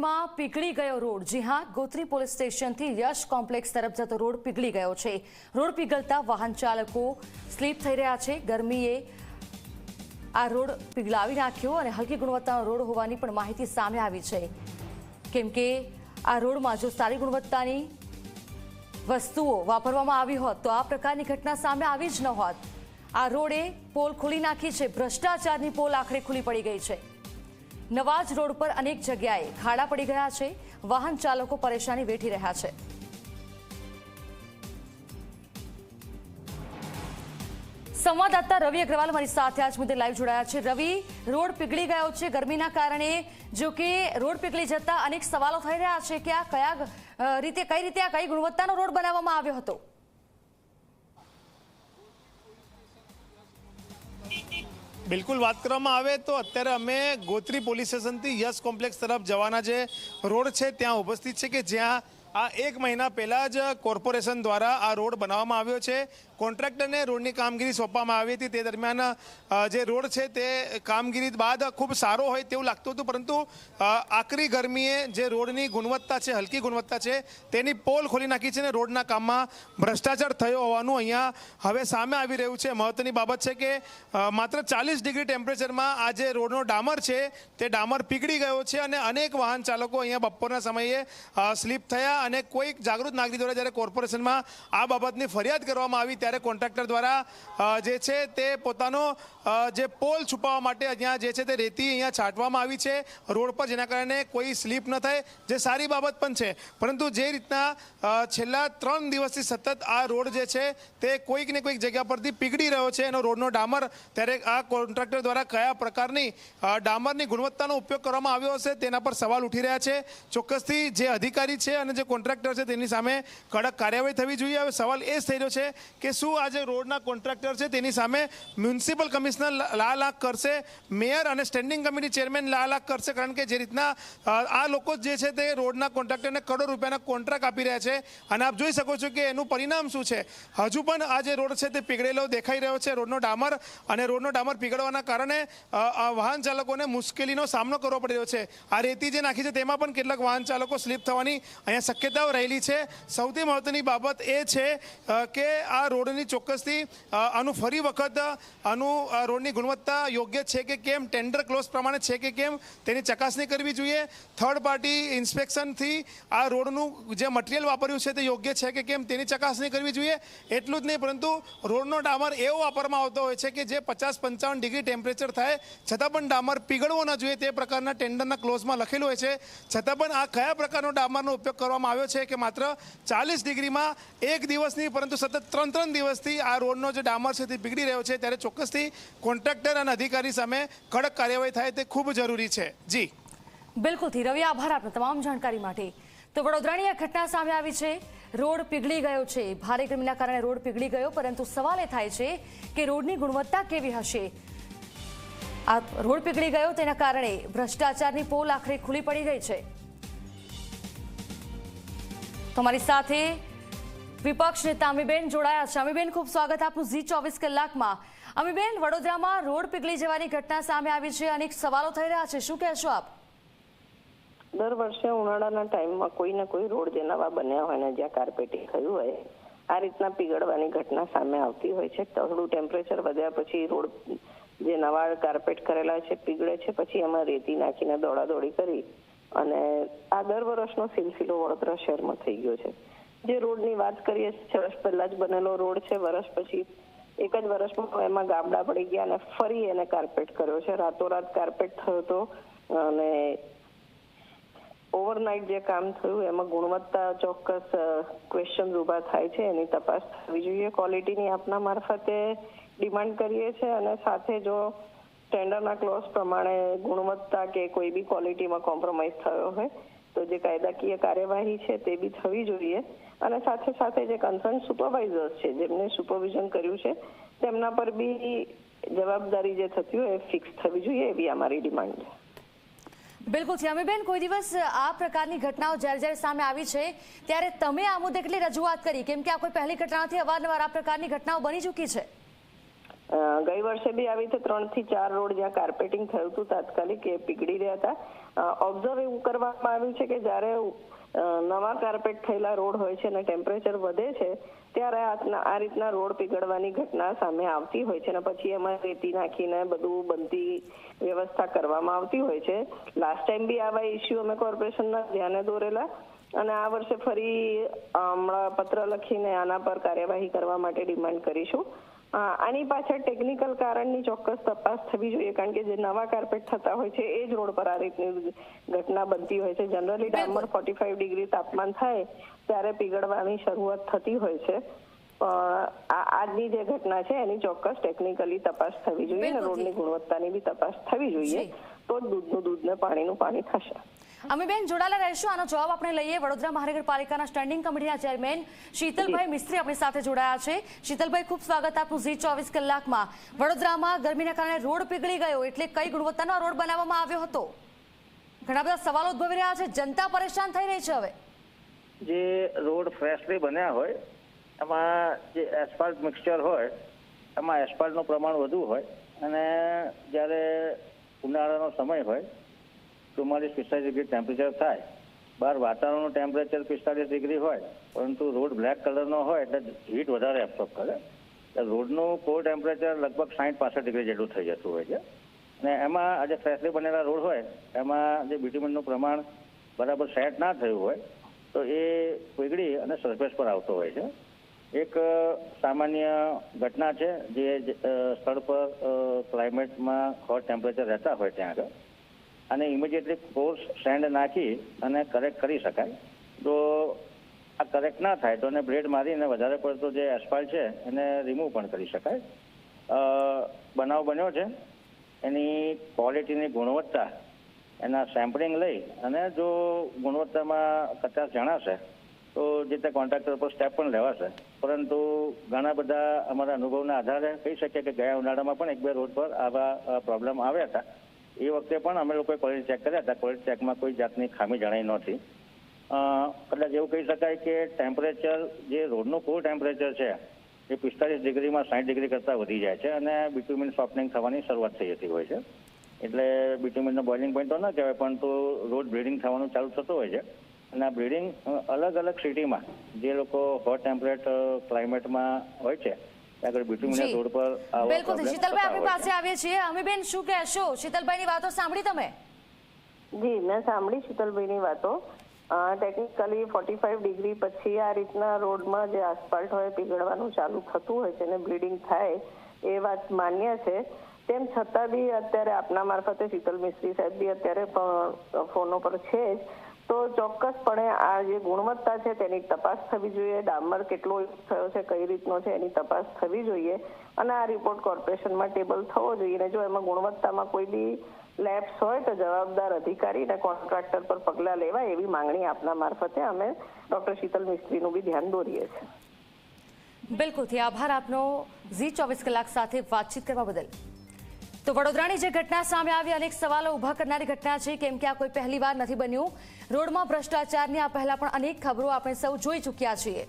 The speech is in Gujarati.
ગોત્રીમાં પીગળી ગયો રોડ. જી હા, ગોત્રી પોલીસ સ્ટેશનથી યશ કોમ્પ્લેક્સ તરફ જતો રોડ પીગળી ગયો છે. રોડ પીગળતા વાહન ચાલકો સ્લીપ થઈ રહ્યા છે. ગરમીએ આ રોડ પીગળાવી નાખ્યો અને હલકી ગુણવત્તાનો રોડ હોવાની પણ માહિતી સામે આવી છે. કેમ કે આ રોડમાં જો સારી ગુણવત્તાની વસ્તુઓ વાપરવામાં આવી હોત, તો આ પ્રકારની ઘટના સામે આવી જ ન હોત. આ રોડે પોલ ખોલી નાખી છે. ભ્રષ્ટાચારની પોલ આખરે ખુલી પડી ગઈ છે. નવાજ રોડ પર અનેક જગ્યાએ ખાડા પડી ગયા છે. વાહન ચાલકો પરેશાની વેઠી રહ્યા છે. સંવાદદાતા રવિ અગ્રવાલ મારી સાથે આજ મુદ્દે લાઈવ જોડાયા છે. રવિ, રોડ પીગળી ગયો છે ગરમીના કારણે. જો કે રોડ પીગળી જતા અનેક સવાલો થઈ રહ્યા છે કે આ કયા રીતે, કઈ રીતે આ કઈ ગુણવત્તાનો રોડ બનાવવામાં આવ્યો હતો? બિલકુલ વાત કરવામાં આવે તો અત્યારે અમે ગોત્રી પોલીસ સ્ટેશનથી યસ કોમ્પ્લેક્સ તરફ જવાના જે રોડ છે, ત્યાં ઉપસ્થિત છે કે જ્યાં આ એક મહિના પહેલાં જ કોર્પોરેશન દ્વારા આ રોડ બનાવવામાં આવ્યો છે. કોન્ટ્રાક્ટરને રોડની કામગીરી સોંપવામાં આવી હતી. તે દરમિયાન જે રોડ છે તે કામગીરી બાદ ખૂબ સારો હોય તેવું લાગતું હતું. પરંતુ આકરી ગરમીએ જે રોડની ગુણવત્તા છે, હલકી ગુણવત્તા છે, તેની પોલ ખોલી નાખી છે અને રોડના કામમાં ભ્રષ્ટાચાર થયો હોવાનું અહીંયા હવે સામે આવી રહ્યું છે. મહત્વની બાબત છે કે માત્ર ચાલીસ ડિગ્રી ટેમ્પરેચરમાં આ જે રોડનો ડામર છે, તે ડામર પીગળી ગયો છે અને અનેક વાહન ચાલકો અહીંયા બપોરના સમયે સ્લીપ થયા અને કોઈક જાગૃત નાગરિક દ્વારા જ્યારે કોર્પોરેશનમાં આ બાબતની ફરિયાદ કરવામાં આવી ત્યારે કોન્ટ્રાક્ટર દ્વારા જે છે તે પોતાનો જે પોલ છુપાવવા માટે અહીંયા જે છે તે રેતી અહીંયા છાંટવામાં આવી છે, રોડ પર જેના કારણે કોઈ સ્લીપ ન થાય, જે સારી બાબત પણ છે. પરંતુ જે રીતના છેલ્લા ત્રણ દિવસથી સતત આ રોડ જે છે તે કોઈક ને કોઈક જગ્યા પરથી પીગળી રહ્યો છે એનો રોડનો ડામર, ત્યારે આ કોન્ટ્રાક્ટર દ્વારા કયા પ્રકારની ડામરની ગુણવત્તાનો ઉપયોગ કરવામાં આવ્યો હશે તેના પર સવાલ ઉઠી રહ્યા છે. ચોક્કસથી જે અધિકારી છે અને જે કોન્ટ્રાક્ટર છે, તેની સામે કડક કાર્યવાહી થવી જોઈએ. હવે સવાલ એ થઈ રહ્યો છે કે શું આ જે રોડના કોન્ટ્રાક્ટર છે, તેની સામે મ્યુનિસિપલ કમિશનર લા લાખ કરશે મેયર અને સ્ટેન્ડિંગ કમિટી ચેરમેન લા લાખ કરશે, કારણ કે જે રીતના આ લોકો જે છે તે રોડના કોન્ટ્રાક્ટરને કરોડ રૂપિયાના કોન્ટ્રાક્ટ આપી રહ્યા છે. અને આપ જોઈ શકો છો કે એનું પરિણામ શું છે? હજુ પણ આ જે રોડ છે તે પીગળેલો દેખાઈ રહ્યો છે, રોડનો ડામર. અને રોડનો ડામર પીગળવાના કારણે વાહન ચાલકોને મુશ્કેલીનો સામનો કરવો પડી રહ્યો છે. આ રેતી જે નાખી છે, તેમાં પણ કેટલાક વાહન ચાલકો સ્લીપ થવાની અહીંયા શક્યતાઓ રહેલી છે. સૌથી મહત્વની બાબત એ છે કે આ રોડની ચોક્કસથી આનું ફરી વખત આનું રોડની ગુણવત્તા યોગ્ય છે કે કેમ, ટેન્ડર ક્લોઝ પ્રમાણે છે કે કેમ, તેની ચકાસણી કરવી જોઈએ. થર્ડ પાર્ટી ઇન્સ્પેક્શનથી આ રોડનું જે મટીરિયલ વાપર્યું છે તે યોગ્ય છે કે કેમ, તેની ચકાસણી કરવી જોઈએ. એટલું જ નહીં, પરંતુ રોડનો ડામર એવો વાપરવામાં આવતો હોય છે કે જે પચાસ પંચાવન ડિગ્રી ટેમ્પરેચર થાય, છતાં પણ ડામર પીગળવો ન જોઈએ તે પ્રકારના ટેન્ડરના ક્લોઝમાં લખેલું હોય છે. છતાં પણ આ કયા પ્રકારનો ડામરનો ઉપયોગ કરવામાં આવ્યો છે કે માત્ર ચાલીસ ડિગ્રીમાં એક દિવસની પરંતુ સતત ત્રણ ત્રણ દિવસથી આ રોડનો જે ડામર છે તે પીગળી રહ્યો છે. ત્યારે ચોક્કસથી કોન્ટ્રાક્ટર અને અધિકારી સામે કડક કાર્યવાહી થાય તે ખૂબ જરૂરી છે. જી. બિલકુલથી રવિ, આભાર આપનો તમામ જાણકારી માટે. તો વડોદરાની આ ઘટના સામે આવી છે. રોડ પીગળી ગયો છે. ભારે ગરમીના કારણે રોડ પીગળી ગયો, પરંતુ સવાલ એ થાય છે કે રોડની ગુણવત્તા કેવી હશે? આ રોડ પીગળી ગયો, તેના કારણે ભ્રષ્ટાચારની પોલ આખરે ખુલ્લી પડી ગઈ છે. તમારી સાથે વિપક્ષ નેતા અમીબેન જોડાયા છે. અમીબેન, ખૂબ સ્વાગત આપનું ઝી ચોવીસ કલાકમાં. અમીબેન, વડોદરામાં રોડ પીગળી જવાની ઘટના સામે આવી છે. અનેક સવાલો થઈ રહ્યા છે. શું કહેશો આપ? દર વર્ષે ઉનાળાના ટાઈમમાં કોઈ ને કોઈ રોડ જે નવા બન્યા હોય ને જ્યાં કાર્પેટિંગ થયું હોય, આ રીતના પીગળવાની ઘટના સામે આવતી હોય છે. થોડું ટેમ્પરેચર વધ્યા પછી રોડ જે નવા કાર્પેટ કરેલા છે, પીગળે છે, પછી એમાં રેતી નાખીને દોડાદોડી કરી અને આ દર વર્ષનો સિલસિલો વડોદરા શહેરમાં થઈ ગયો છે. જે રોડની વાત કરીએ, છ વર્ષ પહેલા જ બનેલો રોડ છે. વર્ષ પછી, એક જ વર્ષમાં એમાં ગામડા પડી ગયા અને ફરી એને કાર્પેટ કર્યો છે. રાતોરાત કાર્પેટ થયો હતો અને ઓવરનાઇટ જે કામ થયું, એમાં ગુણવત્તા ચોક્કસ ક્વેશ્ચન ઊભા થાય છે. એની તપાસ થવી જોઈએ. ક્વોલિટીની આપના મારફતે ડિમાન્ડ કરીએ છીએ અને સાથે જો ટેન્ડરના ક્લોઝ પ્રમાણે ગુણવત્તા કે કોઈ બી ક્વોલિટીમાં કોમ્પ્રોમાઇઝ થયો હોય, તો જે કાયદાકીય કાર્યવાહી છે તે બી થવી જોઈએ. અને સાથે સાથે જે કન્સર્ન સુપરવાઇઝર્સ છે, જેમને સુપરવિઝન કર્યું છે, તેમના પર બી જવાબદારી જે થતી હોય એ ફિક્સ થવી જોઈએ એવી અમારી ડિમાન્ડ છે. બિલકુલ શ્યામીબેન કોઈ દિવસ આ પ્રકારની ઘટનાઓ જ્યારે જ્યારે સામે આવી છે, ત્યારે તમે આ મુદ્દે કેટલી રજૂઆત કરી? કેમ કે આ કોઈ પહેલી ઘટના નથી અવારનવાર આ પ્રકારની ઘટનાઓ બની ચૂકી છે. ગઈ વર્ષે બી આવી રીતે ત્રણથી ચાર રોડ જ્યાં કાર્પેટિંગ થયું હતું તાત્કાલિક એ પીગળી રહ્યા હતા. ઓબ્ઝર્વ એવું કરવામાં આવ્યું છે કે જ્યારે નવા કાર્પેટ થયેલા રોડ હોય છે અને ટેમ્પરેચર વધે છે, ત્યારે આ રીતના- રોડ પીગળવાની ઘટના સામે આવતી હોય છે અને પછી એમાં રેતી નાખીને બધું બનતી વ્યવસ્થા કરવામાં આવતી હોય છે. લાસ્ટ ટાઈમ બી આવા ઇસ્યુ અમે કોર્પોરેશનના ધ્યાને દોરેલા અને આ વર્ષે ફરી હમણાં પત્ર લખીને આના પર કાર્યવાહી કરવા માટે ડિમાન્ડ કરીશું. આની પાછળ ટેકનિકલ કારણની ચોક્કસ તપાસ થવી જોઈએ કારણ કે જે નવા કાર્પેટ થતા હોય છે એ જ રોડ પર આ રીતની ઘટના બનતી હોય છે. જનરલી ડામર ફોર્ટી ફાઈવ ડિગ્રી તાપમાન થાય ત્યારે પીગળવાની શરૂઆત થતી હોય છે. આજની જે ઘટના છે એની ચોક્કસ ટેકનિકલી તપાસ થવી જોઈએ અને રોડની ગુણવત્તાની બી તપાસ થવી જોઈએ તો જ દૂધનું દૂધ ને પાણીનું પાણી થશે. અમે બેન જોડાયેલા રહીશું. આનો જવાબ આપણે લઈએ. વડોદરા મહાનગરપાલિકાના સ્ટેન્ડિંગ કમિટીના ચેરમેન શીતલભાઈ મિસ્ત્રી આપણી સાથે જોડાયા છે. શીતલભાઈ, ખૂબ સ્વાગત આપનું ઝી ચોવીસ કલાકમાં. વડોદરામાં ગરમીના કારણે રોડ પીગળી ગયો એટલે કઈ ગુણવત્તાનો રોડ બનાવવામાં આવ્યો હતો? ઘણા બધા સવાલો ઉદ્ભવી રહ્યા છે. જનતા પરેશાન થઈ રહી છે હવે. જે રોડ ફ્રેશલી બન્યા હોય, એમાં જે એસફાલ્ટ મિક્સચર હોય, એમાં એસફાલ્ટનું પ્રમાણ વધુ હોય, અને જ્યારે ઉનાળાનો સમય હોય ચુમ્માલીસ પિસ્તાલીસ ડિગ્રી ટેમ્પરેચર થાય. બહાર વાતાવરણનું ટેમ્પરેચર પિસ્તાલીસ ડિગ્રી હોય, પરંતુ રોડ બ્લેક કલરનો હોય, એટલે હીટ વધારે એબ્સોર્બ કરે. એટલે રોડનું કોર ટેમ્પરેચર લગભગ સાઠ પાસઠ ડિગ્રી જેટલું થઈ જતું હોય છે. અને એમાં આજે ફ્રેશલી બનેલા રોડ હોય, એમાં જે બિટુમિનનું પ્રમાણ બરાબર સેટ ના થયું હોય, તો એ પીગળી અને સરફેસ પર આવતો હોય છે. એક સામાન્ય ઘટના છે જે સ્થળ પર ક્લાઇમેટમાં હોટ ટેમ્પરેચર રહેતા હોય ત્યાં આગળ. અને ઇમિડિયેટલી કોર્સ સેન્ડ નાખી અને કરેક્ટ કરી શકાય. તો આ કરેક્ટ ના થાય તો એને બ્રેડ મારીને વધારે પડતો જે એસપાલ છે એને રિમૂવ પણ કરી શકાય. બનાવ બન્યો છે. એની ક્વોલિટીની ગુણવત્તા, એના સેમ્પલિંગ લઈ અને જો ગુણવત્તામાં કચાશ જણાશે, તો જે તે કોન્ટ્રાક્ટર પર સ્ટેપ પણ લેવાશે. પરંતુ ઘણા બધા અમારા અનુભવના આધારે કહી શકીએ કે ગયા ઉનાળામાં પણ એક બે રોડ પર આવા પ્રોબ્લેમ આવ્યા હતા. એ વખતે પણ અમે લોકોએ ક્વોલિટી ચેક કર્યા હતા. ક્વોલિટી ચેકમાં કોઈ જાતની ખામી જણાઈ નહોતી. કદાચ એવું કહી શકાય કે ટેમ્પરેચર જે રોડનું કુલ ટેમ્પરેચર છે, એ પિસ્તાલીસ ડિગ્રીમાં સાઠ ડિગ્રી કરતાં વધી જાય છે અને બિટ્યુમિન સોફ્ટનિંગ થવાની શરૂઆત થઈ જતી હોય છે. એટલે બિટ્યુમિનનો બોઇલિંગ પોઈન્ટ તો ન કહેવાય, પરંતુ રોડ બ્લીડિંગ થવાનું ચાલુ થતું હોય છે. અને આ બ્લીડિંગ અલગ અલગ સિટીમાં જે લોકો હોટ ટેમ્પરેટ ક્લાઇમેટમાં હોય છે આગળ બિટ્યુમિન રોડ પર બિલકુલ શીતલભાઈ આપણી પાસે આવીએ છીએ. અમે શું કહેશો? શીતલભાઈની વાતો સાંભળી તમે? જી મેં સાંભળી શીતલભાઈની વાતો. ટેકનિકલી ફોર્ટી ફાઈવ ડિગ્રી પછી આ રીતના રોડમાં જે આસફાલ્ટ હોય પીગળવાનું ચાલુ થતું હોય છે અને બ્લીડિંગ થાય એ વાત માન્ય છે. તેમ છતાં બી અત્યારે આપના મારફતે શીતલ મિસ્ત્રી સાહેબ બી અત્યારે ફોનો પર છે જ. તો ચોક્કસપણે આ જે ગુણવત્તા છે તેની તપાસ થવી જોઈએ. ડામર કેટલો થયો છે, કઈ રીતનો છે એની તપાસ થવી જોઈએ. અને આ રિપોર્ટ કોર્પોરેશનમાં ટેબલ થવો જોઈએ અને જો એમાં ગુણવત્તામાં કોઈ બી લેબ્સ હોય તો જવાબદાર અધિકારી અને કોન્ટ્રાક્ટર પર પગલાં લેવાય એવી માંગણી આપના મારફતે અમે ડોક્ટર શીતલ મિસ્ત્રીનું બી ધ્યાન દોરીએ છીએ. બિલકુલથી આભાર આપનો. ઝી ચોવીસ કલાક સાથે વાતચીત કરવા બદલ. તો વડોદરાની જે ઘટના સામે આવી, અનેક સવાલો ઊભા કરનારી ઘટના છે, કેમ કે આ કોઈ પહેલી વાર નથી બન્યું. રોડમાં ભ્રષ્ટાચારની આ પહેલા પણ અનેક ખબરો આપણે સૌ જોઈ ચૂક્યા છીએ.